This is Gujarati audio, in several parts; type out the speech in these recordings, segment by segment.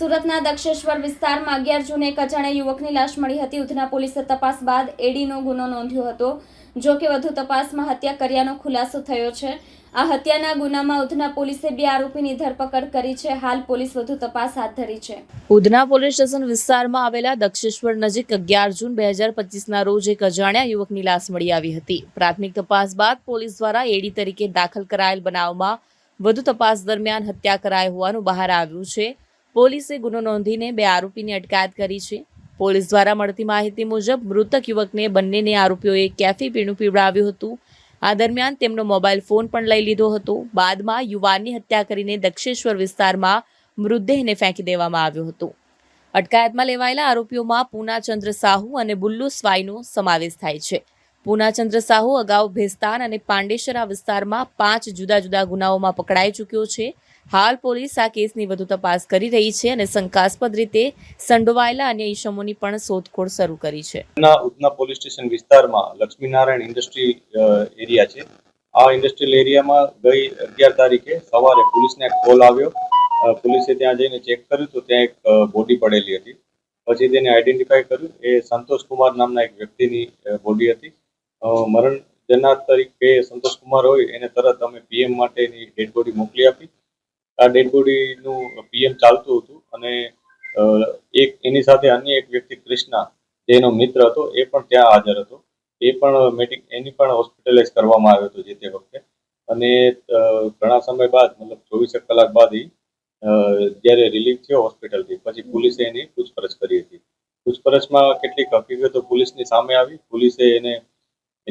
સુરતના દક્ષેશ્વર વિસ્તારમાં અગિયાર જૂને એક અજાણ્યા યુવકની લાશ મળી હતી. ઉધના પોલીસે તપાસ બાદ એડીનો ગુનો નોંધ્યો હતો. જો કે વધુ તપાસમાં હત્યા કર્યાનો ખુલાસો થયો છે. આ હત્યાના ગુનામાં ઉધના પોલીસે બે આરોપીની ધરપકડ કરી છે. હાલ પોલીસ વધુ તપાસ હાથ ધરી છે. ઉધના પોલીસ સ્ટેશન વિસ્તારમાં આવેલા દક્ષેશ્વર નજીક અગિયાર જૂન બે હજાર પચીસના રોજ એક અજાણ્યા યુવકની લાશ મળી આવી હતી. પ્રાથમિક તપાસ બાદ પોલીસ દ્વારા એડી તરીકે દાખલ કરાયેલ બનાવમાં વધુ તપાસ દરમિયાન હત્યા કરાઈ હોવાનું બહાર આવ્યું છે. પોલીસે ગુનો નોંધીને બે આરોપીની અટકાયત કરી છે. પોલીસ દ્વારા મળતી માહિતી મુજબ, મૃતક યુવકને બંનેને આરોપીઓએ કેફી પીણું પીવડાવ્યું હતું. આ દરમિયાન તેમનો મોબાઈલ ફોન પણ લઈ લીધો હતો. બાદમાં યુવાનની હત્યા કરીને દક્ષેશ્વર વિસ્તારમાં મૃતદેહને ફેંકી દેવામાં આવ્યો હતો. અટકાયતમાં લેવાયેલા આરોપીઓમાં પૂનાચંદ્ર સાહુ અને બુલ્લુ સ્વાઈનો સમાવેશ થાય છે. પૂનાચંદ્ર સાહુ અગાઉ ભેસ્તાન અને પાંડેશરા વિસ્તારમાં પાંચ જુદા જુદા ગુનાઓમાં પકડાઈ ચૂક્યો છે. હાલ પોલીસ આ કેસની વધુ તપાસ કરી રહી છે અને શંકાસ્પદ રીતે સંડોવાયેલા અન્ય ઈસમોની પણ શોધખોળ શરૂ કરી છે. ઉધના પોલીસ સ્ટેશન વિસ્તારમાં લક્ષ્મીનારાયણ ઇન્ડસ્ટ્રી એરિયા છે. આ ઇન્ડસ્ટ્રીયલ એરિયામાં ગઈ અગિયાર તારીખે સવારે પોલીસને એક કોલ આવ્યો. પોલીસે ત્યાં જઈને ચેક કર્યું તો ત્યાં એક બોડી પડેલી હતી. પછી તેને આઈડેન્ટિફાઈ કર્યું. એ સંતોષ કુમાર નામના એક વ્યક્તિની બોડી હતી. મરણ જનાર તરીકે સંતોષ કુમાર હોય એને તરત અમે પીએમ માટેની ડેડ બોડી મોકલી આપી. આ ડેડ બોડીનું પીએમ ચાલતું હતું અને એક એની સાથે અન્ય એક વ્યક્તિ કૃષ્ણા જેનો મિત્ર હતો, એ પણ ત્યાં હાજર હતો. એ પણ મેડિક, એની પણ હોસ્પિટલાઇઝ કરવામાં આવ્યો હતો જે તે વખતે. અને ઘણા સમય બાદ, મતલબ ચોવીસેક કલાક બાદ જ્યારે રિલીફ થયો હોસ્પિટલથી, પછી પોલીસે એની પૂછપરછ કરી હતી. પૂછપરછમાં કેટલીક હકીકતો પોલીસની સામે આવી. પોલીસે એને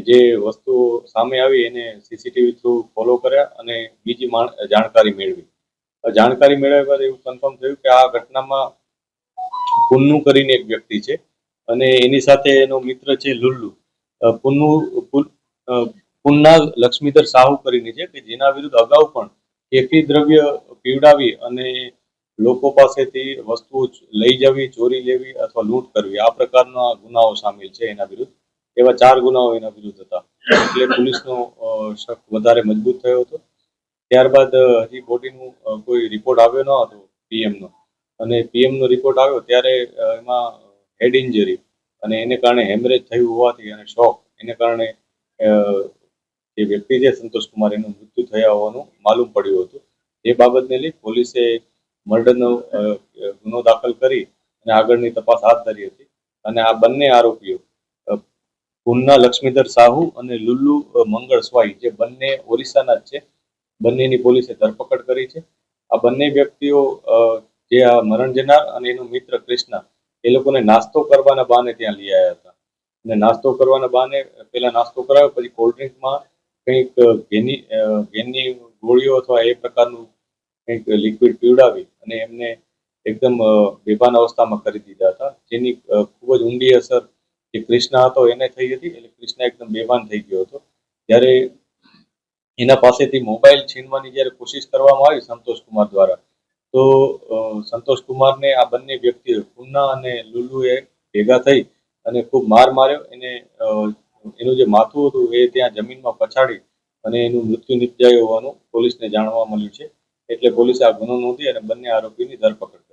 જે વસ્તુઓ સામે આવી એને સીસીટીવી થ્રુ ફોલો કર્યા અને બીજી જાણકારી મેળવી. જાણકારી મેળવ્યા બાદ એવું કન્ફર્મ થયું કે આ ઘટનામાં પુન્નુ કરીને એક વ્યક્તિ છે અને એની સાથે એનો મિત્ર છે લુલ્લુ. પુન્નુ પુન્ના લક્ષ્મીધર સાહુ કરીને છે કે જેના વિરુદ્ધ અગાઉ પણ કેફી દ્રવ્ય પીવડાવી અને લોકો પાસેથી વસ્તુઓ લઈ જવી, ચોરી લેવી અથવા લૂંટ કરવી. આ પ્રકારના ગુનાઓ સામેલ છે એના વિરુદ્ધ. એવા ચાર ગુનાઓ એના વિરુદ્ધ હતા. એટલે પોલીસનો શક વધારે મજબૂત થયો હતો. ત્યારબાદ હજી બોડીનું કોઈ રિપોર્ટ આવ્યો ન હતો પીએમનો અને પીએમનો રિપોર્ટ આવ્યો ત્યારે એમાં હેડ ઇન્જરી અને એને કારણે હેમરેજ થયું હોવાથી અને શોક એને કારણે જે વ્યક્તિ છે સંતોષ કુમાર એનું મૃત્યુ થયા હોવાનું માલુમ પડ્યું હતું. એ બાબતને લઈ પોલીસે મર્ડરનો ગુનો દાખલ કરી અને આગળની તપાસ હાથ ધરી હતી. અને આ બંને આરોપીઓ અ, લક્ષ્મીધર સાહુ અને લુલ્લુ મંગળ સ્વાઈ જે બંને ઓરિસ્સાના જ છે બંનેની પોલીસે ધરપકડ કરી છે. આ બંને વ્યક્તિઓ જે આ મરણ જનાર અને એનો મિત્ર કૃષ્ણ એ લોકોને નાસ્તો કરવાના બહાને ત્યાં લઈ આવ્યા હતા. અને નાસ્તો કરવાના બહાને પહેલા નાસ્તો કરાવ્યો પછી કોલ્ડ ડ્રિંકમાં કંઈક ઘેની ઘેનની ગોળીઓ અથવા એ પ્રકારનું કંઈક લિક્વિડ પીવડાવી અને એમને એકદમ બેભાન અવસ્થામાં કરી દીધા હતા. જેની ખૂબ જ ઊંડી અસર જે કૃષ્ણ હતો, એને થઈ હતી. એટલે કૃષ્ણ એકદમ બેભાન થઈ ગયો હતો. જ્યારે એના પાસેથી મોબાઈલ છીનવાની જ્યારે કોશિશ કરવામાં આવી સંતોષ કુમાર દ્વારા, તો સંતોષ કુમારને આ બંને વ્યક્તિઓ પુન્ના અને લુલુએ ભેગા થઈ અને ખૂબ માર માર્યો. એને એનું જે માથું હતું એ ત્યાં જમીનમાં પછાડી અને એનું મૃત્યુ નિપજાયું હોવાનું પોલીસને જાણવા મળ્યું છે. એટલે પોલીસે આ ગુનો નોંધી અને બંને આરોપીની ધરપકડ કરી.